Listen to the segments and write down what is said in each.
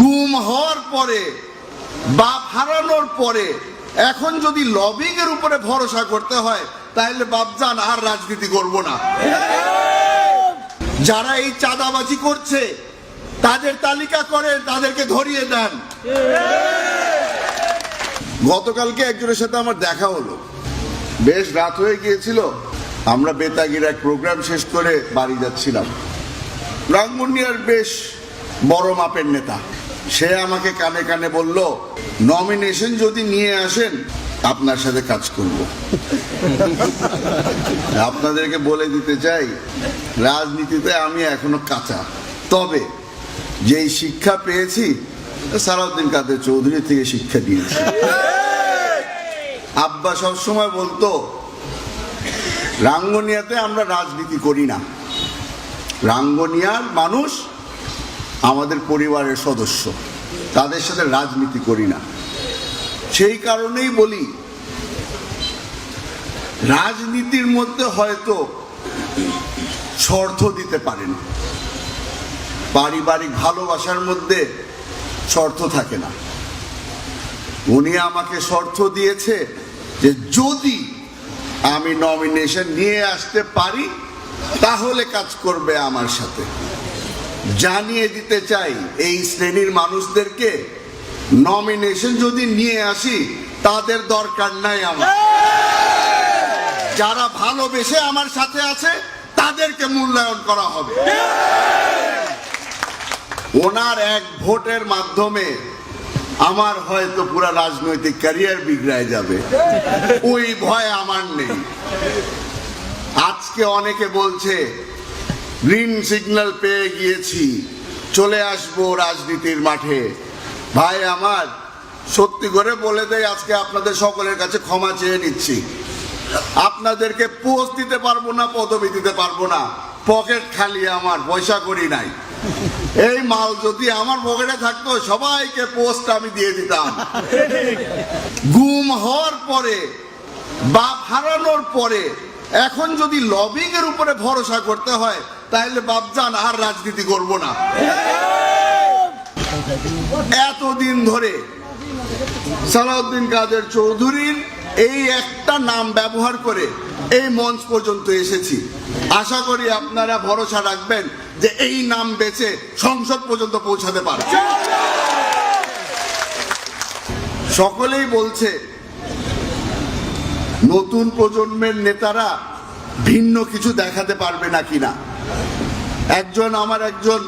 গুম হওয়ার পরে, বাপ হারানোর পরে, এখন যদি লবিং এর উপরে ভরসা করতে হয় তাহলে বাপজান আর রাজনীতি করব না। যারা এই চাঁদাবাজি করছে, তাদের তালিকা করেন, তাদেরকে ধরিয়ে দেন। গতকালকে একজনের সাথে আমার দেখা হলো। বেশ রাত হয়ে গিয়েছিল, আমরা বেতাগির এক প্রোগ্রাম শেষ করে বাড়ি যাচ্ছিলাম। রাঙ্গুনিয়ার বেশ বড় মাপের নেতা। সে আমাকে কানে কানে বলল নমিনেশন যদি নিয়ে আসেন, আপনার সাথে কাজ করব। আপনাদেরকে বলে দিতে চাই, রাজনীতিতে আমি এখনও কাঁচা। তবে যেই শিক্ষা পেয়েছি, সালাউদ্দিন কাদের চৌধুরী থেকে শিক্ষা দিয়েছি। আব্বা সবসময় বলতো, রাঙ্গনিয়াতে আমরা রাজনীতি করি না। রাঙ্গনিয়ার মানুষ আমাদের পরিবারের সদস্য। তাদের সাথে রাজনীতি করি না। সেই কারণেই বলি, রাজনীতির মধ্যে হয়তো শর্ত দিতে পারেন। পারিবারিক ভালোবাসার মধ্যে শর্ত থাকে না। উনি আমাকে শর্ত দিয়েছে যে যদি আমি নমিনেশন নিয়ে আসতে পারি, তাহলে কাজ করবে আমার সাথে। জানিয়ে দিতে চাই, এই শ্রেণির মানুষদেরকে নমিনেশন যদি নিয়ে আসি, তাদের দরকার নাই আমার। যারা ভালোবেসে আমার সাথে আছে, তাদেরকে মূল্যায়ন করা হবে। ওনার এক ভোটের মাধ্যমে আমার হয়তো পুরো রাজনৈতিক ক্যারিয়ার বিগড়ায় যাবে। ওই ভয় আমার নেই। আজকে অনেকে বলছে গ্রিন সিগন্যাল পেয়ে গিয়েছি। চলে আসব রাজনীতির মাঠে। ভাই আমার, সত্যি করে বলে দেয় আজকে আপনাদের সকলের কাছে ক্ষমা চেয়ে নিচ্ছি। আপনাদেরকে পোস্ট দিতে পারব না, পদবি দিতে পারব না। পকেট খালি আমার, পয়সা করি নাই। এই মাল যদি আমার পকেটে থাকতো, সবাইকে পোস্ট আমি দিয়ে দিতাম। গুম হওয়ার পরে বাপ হারানোর পরে, এখন যদি লবিং এর উপরে ভরসা করতে হয় তাহলে বাপজান আর রাজনীতি করব না। এতদিন ধরে সালাউদ্দিন কাদের চৌধুরীর এই একটা নাম ব্যবহার করে এই মঞ্চ পর্যন্ত এসেছি। আশা করি আপনারা ভরসা রাখবেন যে এই নাম বেচে সংসদ পর্যন্ত পৌঁছাতে পারে সকলেই বলছে, নতুন প্রজন্মের নেতারা ভিন্ন কিছু দেখাতে পারবে না কিনা। একজন আমার একজন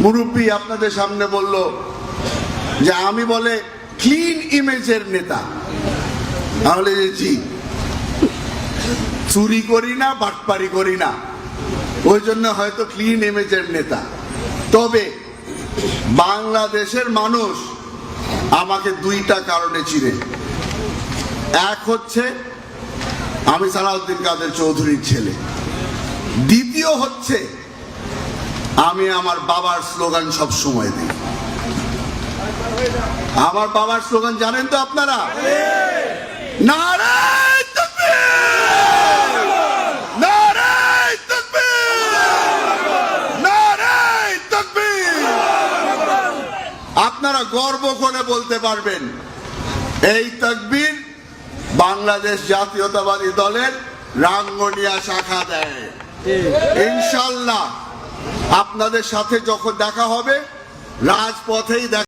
মুরব্বী আপনাদের সামনে বলল যে আমি বলে ক্লিন ইমেজের নেতা। তাহলে জি, চুরি করি না, বাটপারি করি না। ওই জন্য হয়তো ক্লিন ইমেজের নেতা। তবে বাংলাদেশের মানুষ আমাকে দুইটা কারণে চিনে। এক হচ্ছে আমি সালাউদ্দিন কাদের চৌধুরীর ছেলে। দ্বিতীয় হচ্ছে, আমি আমার বাবার স্লোগান সব সময় দিই। আমার বাবার স্লোগান জানেন তো আপনারা! আপনারা গর্ব করে বলতে পারবেন, এই তকবীর বাংলাদেশ জাতীয়তাবাদী দলের রাঙ্গনিয়া শাখা দেয়। ইনশাল্লাহ আপনাদের সাথে যখন দেখা হবে রাজপথেই দেখা